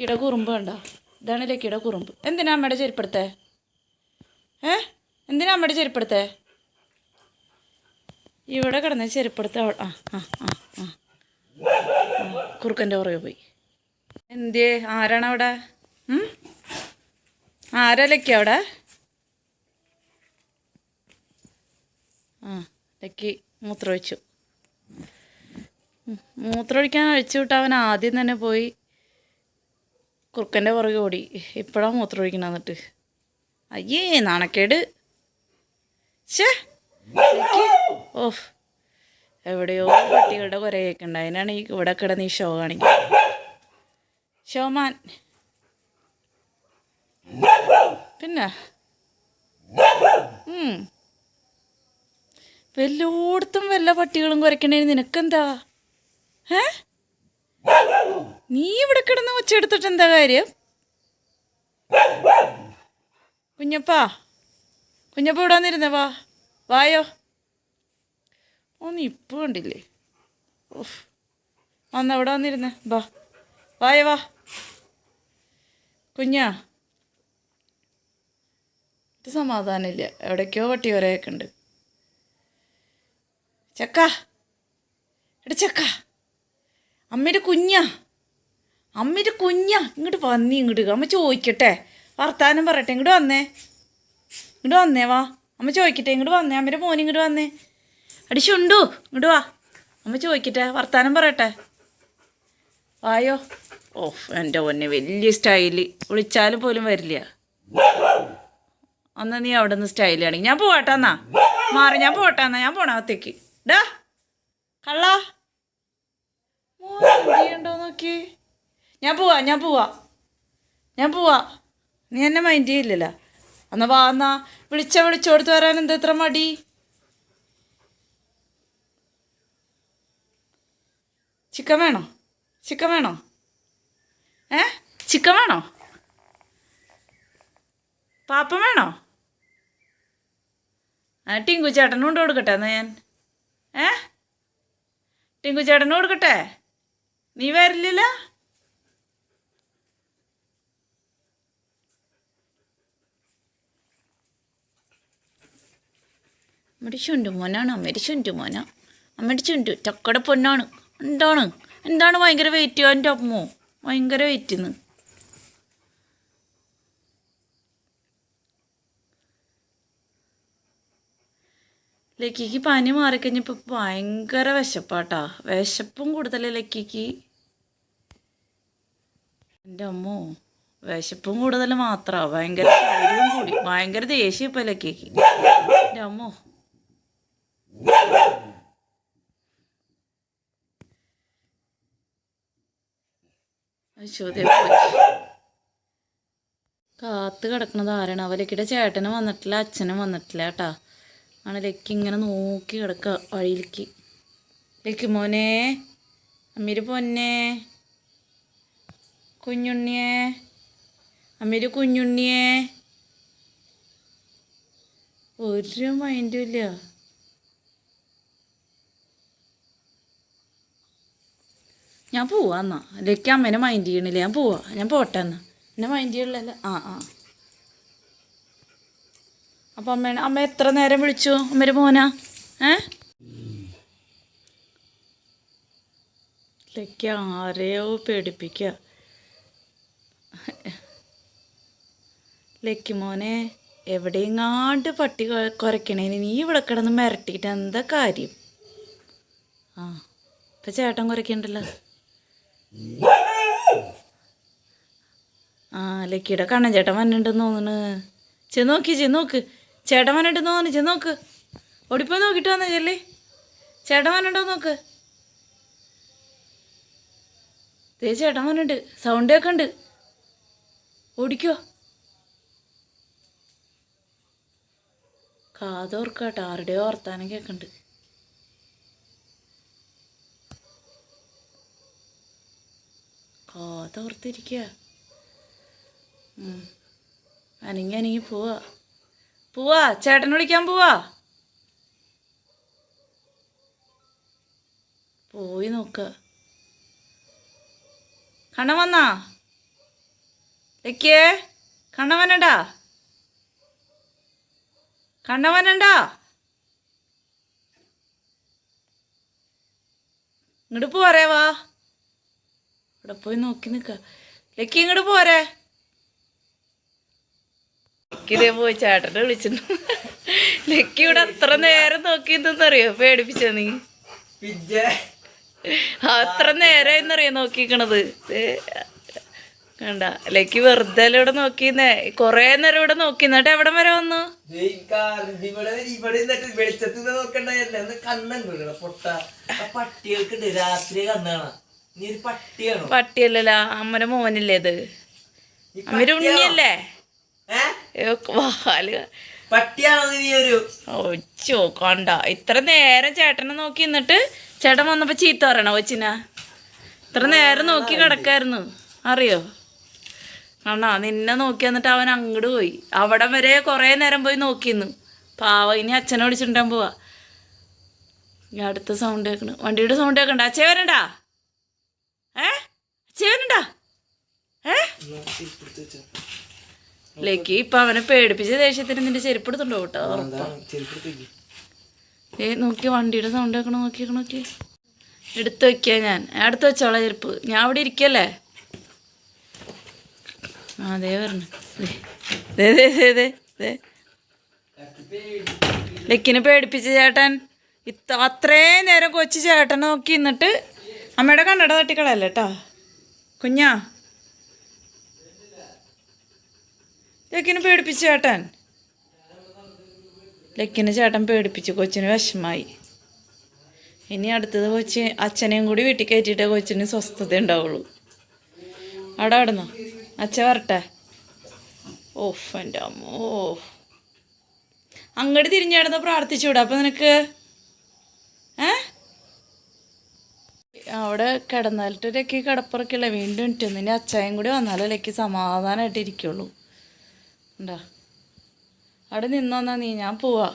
ലക്കിയുടെ കുറുമ്പ് കണ്ടോ? ഇതാണ് ലക്കിയുടെ കുറുമ്പ് എന്തിനാ അമ്മയുടെ ചെരുപ്പെടുത്തേ? ഏ? എന്തിനാ അമ്മയുടെ ചെരുപ്പെടുത്തേ? ഇവിടെ കിടന്ന ചെരുപ്പെടുത്ത ആ ആ ആ കുറുക്കന്റെ പുറകെ പോയി. എന്തേ ആരാണ് അവിടെ? ആരാ ലക്കി അവിടെ? ആ ലക്കി മൂത്രമൊഴിച്ചു. മൂത്രം മൂത്രമൊഴിക്കാൻ അഴിച്ചു വിട്ട് അവൻ ആദ്യം തന്നെ പോയി. കുറുക്കന്റെ പുറകെ ഓടി. ഇപ്പോഴാണ് മൂത്രമൊഴിക്കണം എന്നിട്ട്. അയ്യേ നാണക്കേട്. ഷേ ഓഫ്. എവിടെയോ പട്ടികളുടെ കുരയൊക്കെ ഉണ്ട്. അതിനാണ് ഈ ഇവിടെ കിടന്ന് ഈ ഷോ കാണിക്കുന്നത് ഷോമാൻ. പിന്നെ. വല്ലോടത്തും വല്ല പട്ടികളും കുരയ്ക്കണേ നിനക്കെന്താ? ഏ? നീ ഇവിടെ കിടന്ന് ഒച്ചെടുത്തിട്ട് എന്താ കാര്യം? കുഞ്ഞപ്പാ കുഞ്ഞപ്പ ഇവിടെ വന്നിരുന്നേ വാ വായോ. ഒന്ന് ഇപ്പം കണ്ടില്ലേ? ഓഫ് വന്ന ഇവിടെ വന്നിരുന്നേ വാ വായോ വാ. കുഞ്ഞാ ഇത് സമാധാനമില്ല. എവിടേക്കോ വട്ടി വരെയൊക്കെ ഉണ്ട്. ചക്ക എടാ ചക്ക. അമ്മയുടെ കുഞ്ഞാ. അമ്മയുടെ കുഞ്ഞാ ഇങ്ങോട്ട് വന്നി ഇങ്ങോട്ട് അമ്മ ചോദിക്കട്ടെ. വർത്താനം പറയട്ടെ. ഇങ്ങോട്ട് വന്നേ. ഇങ്ങോട്ട് വന്നേ വാ. അമ്മ ചോദിക്കട്ടെ. ഇങ്ങോട്ട് വന്നേ. അമ്മയുടെ മോൻ ഇങ്ങോട്ട് വന്നേ. അടിച്ചുണ്ടു ചുണ്ടു ഇങ്ങോട്ട് വാ. അമ്മ ചോദിക്കട്ടെ. വർത്താനം പറയട്ടെ. വായോ. ഓ എന്റെ മോനെ വലിയ സ്റ്റൈൽ. വിളിച്ചാലും പോലും വരില്ല. അന്ന് നീ അവിടെ നിന്ന് സ്റ്റൈലാണെങ്കിൽ ഞാൻ പോവാട്ടെന്നാ മാറി ഞാൻ പോവാട്ടെന്നാ ഞാൻ പോണത്തേക്ക് ഡാ. കള്ളാ. മോൻ എന്ത് നോക്കി ഞാൻ പോവാ ഞാൻ പോവാ. ഞാൻ പോവാ. നീ എന്നെ മൈൻഡ് ചെയ്യില്ലല്ലോ. എന്നാ വാ എന്നാ വിളിച്ച വിളിച്ചോടുത്ത് വരാൻ എന്താ ഇത്ര മടി? ചിക്കൻ വേണോ? ചിക്കൻ വേണോ? ഏ? ചിക്കൻ വേണോ? പാപ്പ വേണോ? ആ ടിങ്കു ചേട്ടനും കൊണ്ട് കൊടുക്കട്ടെ എന്നാ ഞാൻ. ഏ? ടിങ്കു ചേട്ടനും കൊടുക്കട്ടെ? നീ വരില്ല അമ്മയുടെ ചുണ്ടു മോനാണ് അമ്മയുടെ ചുണ്ടു മോന. അമ്മടിച്ചുണ്ട്. ചുണ്ടു ചക്കട പൊന്നാണ്. എന്താണ്? എന്താണ് ഭയങ്കര വെയിറ്റ് എന്റെ അമ്മോ? ഭയങ്കര വെയിറ്റിന്ന് ലക്കിക്ക് പനി മാറിക്കഴിഞ്ഞപ്പോൾ ഭയങ്കര വിശപ്പാട്ടാ. വിശപ്പും കൂടുതൽ ലക്കിക്ക്. എന്റെ അമ്മോ വിശപ്പും കൂടുതൽ മാത്രമാണ് ഭയങ്കര കൂടി. ഭയങ്കര ദേഷ്യം ഇപ്പം ലക്കിക്ക്. എന്റെ അമ്മോ കാത്ത് കിടക്കണത് ആരാണ്? അവലക്കിടെ ചേട്ടനും വന്നിട്ടില്ല അച്ഛനും വന്നിട്ടില്ല കേട്ടാ. ആണ് ലക്കി ഇങ്ങനെ നോക്കി കിടക്കുക വഴിയിലേക്ക്. ലക്കി മോനെ അമ്മീര് പൊന്നെ കുഞ്ഞുണ്ണിയെ അമ്മീര് കുഞ്ഞുണ്ണിയെ. ഒരു മൈൻഡും ഇല്ല. ഞാൻ പോവാ എന്നാ. ലക്കി അമ്മേനെ മൈൻഡ് ചെയ്യണില്ല? ഞാൻ പോവാ. ഞാൻ പോട്ടെ എന്നാ. എന്നെ മൈൻഡ് ചെയ്യണില്ലല്ലോ? ആ ആ. അപ്പൊ അമ്മേനെ അമ്മ എത്ര നേരം വിളിച്ചു? അമ്മേരെ മോനാ? ഏ? ലക്കി ആരെയോ പേടിപ്പിക്ക. ലക്കി മോനെ എവിടെയെങ്ങാണ്ട് പട്ടി കുറയ്ക്കണേന് നീ ഇവിടെ കിടന്ന് മിരട്ടിയിട്ട് എന്താ കാര്യം? ആ ഇപ്പം ചേട്ടൻ കുരക്കണ്ടല്ലോ. ആ ലക്കിയുടെ കണ്ണൻ ചേട്ടൻ വന്നിട്ടുണ്ടെന്ന് തോന്നുന്നു. ചെന്ന് നോക്കി ചെന്ന് നോക്ക്. ചേട്ടൻ വന്നിട്ടുണ്ടെന്ന് തോന്നുന്നു ചെന്ന് നോക്ക്. ഓടിപ്പോയി നോക്കിട്ട് വന്ന ചെല്ലേ. ചേട്ടൻ വന്നിട്ടോ നോക്ക്. ദേ ചേട്ടൻ വന്നിട്ടുണ്ട്. സൗണ്ട് കേൾക്കണ്ട് ഓടിക്കോ. കാതോർക്കാട്ടോ ആരുടെയോ വർത്താനം കേൾക്കണ്ട് കാതോർത്തിരിക്കുക അനങ്ങി അനങ്ങി പോവാ. പോവാ ചേട്ടൻ വിളിക്കാൻ പോവാ. പോയി നോക്ക. കണ്ണൻ വന്നാ? ലക്കിയേ കണ്ണവനണ്ടാ കണ്ണവനണ്ടാ ഇങ്ങോട്ട് പോരേ വാ. ഇവിടെ പോയി നോക്കി നിക്ക. ലക്കി ഇങ്ങോട്ട് പോരേ. ലക്കിതേ പോയി ചേട്ടനെ വിളിച്ചിട്ടു ലക്കി ഇവിടെ അത്ര നേരം നോക്കി നോക്കിയെന്നറിയോ പേടിപ്പിച്ച നീ? അത്ര അത്ര എന്നറിയോ നോക്കിക്കണത്? കണ്ട. ലക്കി വെറുതെ ഇവിടെ നോക്കിന്നേ കൊറേ നേരം ഇവിടെ നോക്കി. എന്നിട്ട് എവിടെ വരെ വന്നു? വെളിച്ചത്തിൽ നോക്കണ്ടായിരുന്നെ കണ്ണൻ പൊട്ട പട്ടികൾക്ക് രാത്രി കണ്ണാണ പട്ടിയല്ലല്ല അമ്മന്റെ മോനല്ലേ ഇത്? അമ്മര് ഉണ്ണിയല്ലേ? ഒച്ചോ കണ്ട. ഇത്ര നേരം ചേട്ടനെ നോക്കി നിന്നിട്ട് ചേട്ടൻ വന്നപ്പോ ചീത്ത പറയണോ കൊച്ചിന? ഇത്ര നേരം നോക്കി കിടക്കായിരുന്നു. അറിയോ? കണ്ടാ നിന്നെ നോക്കി എന്നിട്ട് അവൻ അങ്ങോട്ട് പോയി. അവിടെ വരെ കുറേ നേരം പോയി നോക്കിയിരുന്നു പാവ ഇനി അച്ഛനെ വിളിച്ചിട്ടുണ്ടാൻ പോവാ. അടുത്ത സൗണ്ട് കേൾക്കണു വണ്ടിയുടെ സൗണ്ട് കേൾക്കണ്ട അച്ഛൻ വരണ്ടാ? ഏ? വരണ്ടാ ഏ? ലേക്ക് ഇപ്പൊ അവനെ പേടിപ്പിച്ച ദേഷ്യത്തിന് നിന്റെ ചെരുപ്പ് എടുത്തുണ്ടോ കേട്ടോ ഏ നോക്കി വണ്ടിയുടെ സൗണ്ട് കേൾക്കണം നോക്കി നോക്കി. എടുത്തു വെക്കാ ഞാൻ. അടുത്ത് വെച്ചോളാം ചെരുപ്പ്. ഞാൻ അവിടെ ഇരിക്കല്ലേ? അതേ പറഞ്ഞു ലെക്കിനെ പേടിപ്പിച്ച ചേട്ടൻ. ഇത്ര അത്രയും നേരം കൊച്ചു ചേട്ടൻ നോക്കി നിന്നിട്ട് അമ്മയുടെ കണ്ണട തട്ടിക്കളയല്ലേ കേട്ടോ കുഞ്ഞാ. ലക്കിന് പേടിപ്പിച്ചു ചേട്ടൻ. ലക്കിനെ ചേട്ടൻ പേടിപ്പിച്ചു കൊച്ചിന് വിഷമായി. ഇനി അടുത്തത് കൊച്ച് അച്ഛനെയും കൂടി വീട്ടിൽ കയറ്റിയിട്ടേ കൊച്ചിന് സ്വസ്ഥത ഉണ്ടാവുള്ളൂ. അവിടെ അവിടുന്ന്? അച്ഛ വരട്ടെ. ഓഫ് എന്റെ അമ്മ. ഓ അങ്ങോട്ട് തിരിഞ്ഞാടുന്ന പ്രാർത്ഥിച്ചുവിടാ. അപ്പം നിനക്ക് ഏ അവിടെ കിടന്നാലിട്ട് ലക്കി കിടപ്പുറക്കില്ല? വീണ്ടും ഇട്ടു ഇനി അച്ചായും കൂടി വന്നാലേ ലക്കി സമാധാനമായിട്ട് ഉണ്ടാ അവിടെ നിന്നോന്നാ നീ ഞാൻ പോവാ.